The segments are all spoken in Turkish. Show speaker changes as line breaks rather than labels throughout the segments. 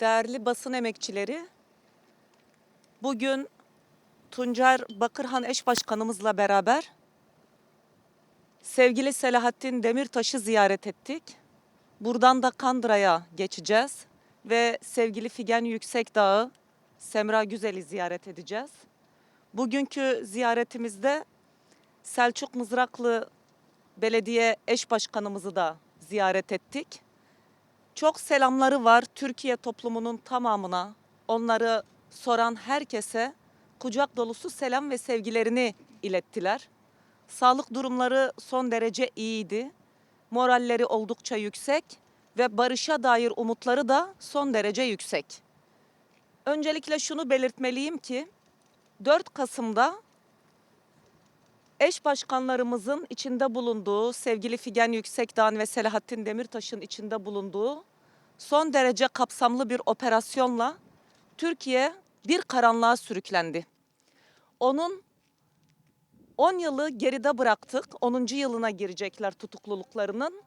Değerli basın emekçileri, bugün Tuncer Bakırhan eş başkanımızla beraber sevgili Selahattin Demirtaş'ı ziyaret ettik. Buradan da Kandıra'ya geçeceğiz ve sevgili Figen Yüksekdağ'ı, Semra Güzel'i ziyaret edeceğiz. Bugünkü ziyaretimizde Selçuk Mızraklı Belediye eş başkanımızı da ziyaret ettik. Çok selamları var Türkiye toplumunun tamamına, onları soran herkese kucak dolusu selam ve sevgilerini ilettiler. Sağlık durumları son derece iyiydi. Moralleri oldukça yüksek ve barışa dair umutları da son derece yüksek. Öncelikle şunu belirtmeliyim ki 4 Kasım'da eş başkanlarımızın içinde bulunduğu sevgili Figen Yüksekdağ ve Selahattin Demirtaş'ın içinde bulunduğu son derece kapsamlı bir operasyonla Türkiye bir karanlığa sürüklendi. Onun 10 yılı geride bıraktık. 10. yılına girecekler tutukluluklarının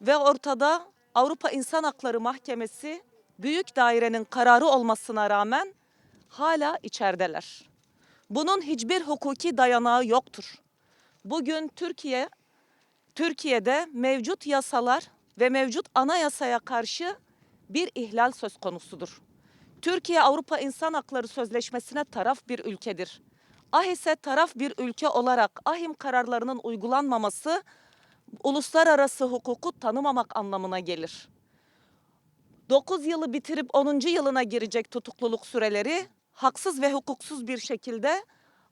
ve ortada Avrupa İnsan Hakları Mahkemesi büyük dairenin kararı olmasına rağmen hala içerideler. Bunun hiçbir hukuki dayanağı yoktur. Bugün Türkiye Türkiye'de mevcut yasalar ve mevcut anayasaya karşı bir ihlal söz konusudur. Türkiye Avrupa İnsan Hakları Sözleşmesi'ne taraf bir ülkedir. Ah ise taraf bir ülke olarak ahim kararlarının uygulanmaması uluslararası hukuku tanımamak anlamına gelir. 9 yılı bitirip 10. yılına girecek tutukluluk süreleri haksız ve hukuksuz bir şekilde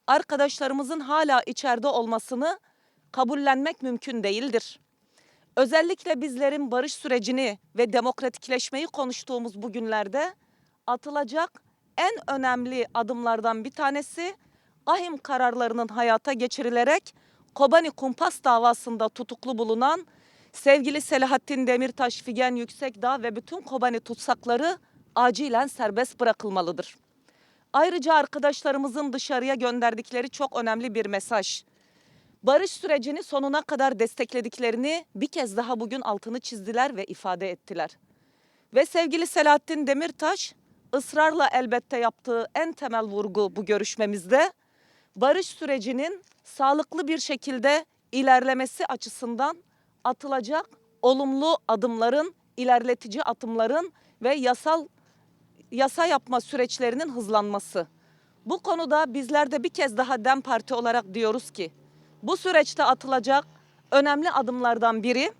arkadaşlarımızın hala içeride olmasını kabullenmek mümkün değildir. Özellikle bizlerin barış sürecini ve demokratikleşmeyi konuştuğumuz bu günlerde atılacak en önemli adımlardan bir tanesi ahim kararlarının hayata geçirilerek Kobani Kumpas davasında tutuklu bulunan sevgili Selahattin Demirtaş, Figen Yüksekdağ ve bütün Kobani tutsakları acilen serbest bırakılmalıdır. Ayrıca arkadaşlarımızın dışarıya gönderdikleri çok önemli bir mesaj. Barış sürecini sonuna kadar desteklediklerini bir kez daha bugün altını çizdiler ve ifade ettiler. Ve sevgili Selahattin Demirtaş ısrarla elbette yaptığı en temel vurgu bu görüşmemizde barış sürecinin sağlıklı bir şekilde ilerlemesi açısından atılacak olumlu adımların, ilerletici adımların ve yasal yasa yapma süreçlerinin hızlanması. Bu konuda bizler de bir kez daha DEM Parti olarak diyoruz ki bu süreçte atılacak önemli adımlardan biri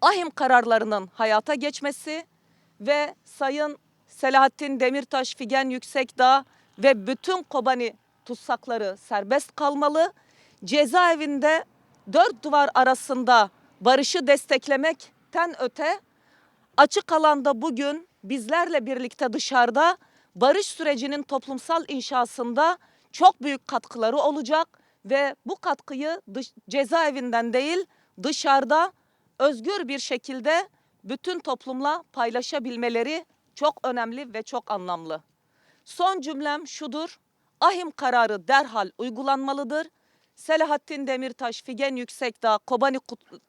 ahim kararlarının hayata geçmesi ve Sayın Selahattin Demirtaş, Figen Yüksekdağ ve bütün Kobani tutsakları serbest kalmalı. Cezaevinde dört duvar arasında barışı desteklemekten öte açık alanda bugün bizlerle birlikte dışarıda barış sürecinin toplumsal inşasında çok büyük katkıları olacak ve bu katkıyı dış, cezaevinden değil dışarıda özgür bir şekilde bütün toplumla paylaşabilmeleri çok önemli ve çok anlamlı. Son cümlem şudur. Ahim kararı derhal uygulanmalıdır. Selahattin Demirtaş, Figen Yüksekdağ, Kobani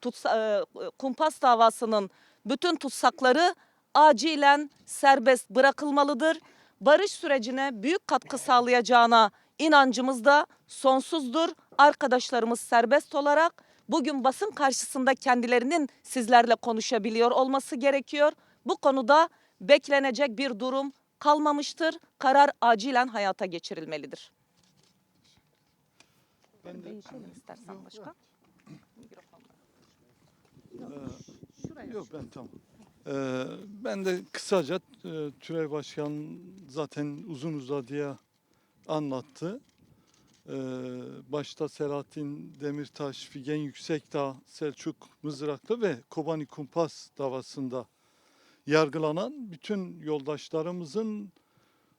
Tutsa- e, Kumpas davasının bütün tutsakları acilen serbest bırakılmalıdır. Barış sürecine büyük katkı sağlayacağına inancımız da sonsuzdur. Arkadaşlarımız serbest olarak bugün basın karşısında kendilerinin sizlerle konuşabiliyor olması gerekiyor. Bu konuda beklenecek bir durum kalmamıştır. Karar acilen hayata geçirilmelidir.
Ben de
Değişelim istersen
Yok,
başkan.
Ee, yok ben tamam. Ee, ben de kısaca e, Türey Başkan zaten uzun uzadıya anlattı. Ee, başta Selahattin Demirtaş, Figen Yüksekdağ, Selçuk Mızraklı ve Kobani Kumpas davasında yargılanan bütün yoldaşlarımızın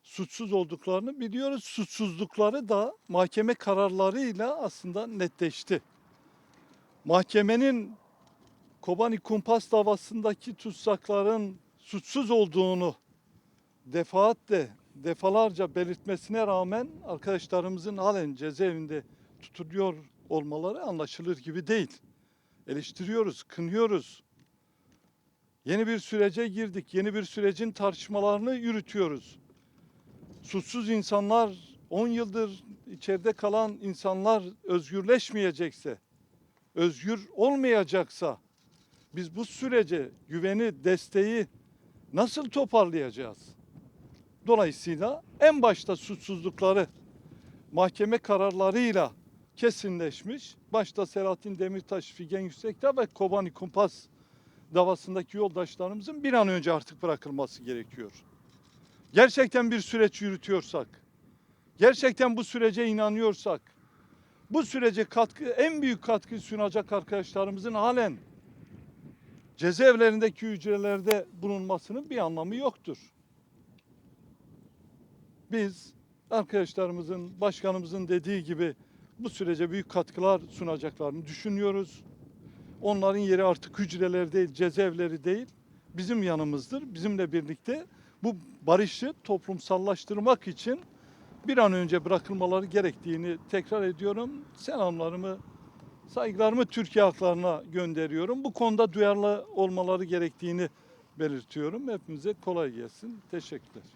suçsuz olduklarını biliyoruz. Suçsuzlukları da mahkeme kararlarıyla aslında netleşti. Mahkemenin Kobani Kumpas davasındaki tutsakların suçsuz olduğunu defaatle, defalarca belirtmesine rağmen arkadaşlarımızın halen cezaevinde tutuluyor olmaları anlaşılır gibi değil. Eleştiriyoruz, kınıyoruz. Yeni bir sürece girdik. Yeni bir sürecin tartışmalarını yürütüyoruz. Suçsuz insanlar, 10 yıldır içeride kalan insanlar özgürleşmeyecekse, özgür olmayacaksa biz bu sürece güveni, desteği nasıl toparlayacağız? Dolayısıyla en başta suçsuzlukları mahkeme kararlarıyla kesinleşmiş. Başta Selahattin Demirtaş, Figen Yüksekdağ ve Kobani Kumpas davasındaki yoldaşlarımızın bir an önce artık bırakılması gerekiyor. Gerçekten bir süreç yürütüyorsak, gerçekten bu sürece inanıyorsak, bu sürece katkı en büyük katkı sunacak arkadaşlarımızın halen cezaevlerindeki hücrelerde bulunmasının bir anlamı yoktur. Biz arkadaşlarımızın, başkanımızın dediği gibi bu sürece büyük katkılar sunacaklarını düşünüyoruz. Onların yeri artık hücreler değil, cezaevleri değil, bizim yanımızdır. Bizimle birlikte bu barışı toplumsallaştırmak için bir an önce bırakılmaları gerektiğini tekrar ediyorum. Selamlarımı, saygılarımı Türkiye halklarına gönderiyorum. Bu konuda duyarlı olmaları gerektiğini belirtiyorum. Hepimize kolay gelsin. Teşekkürler.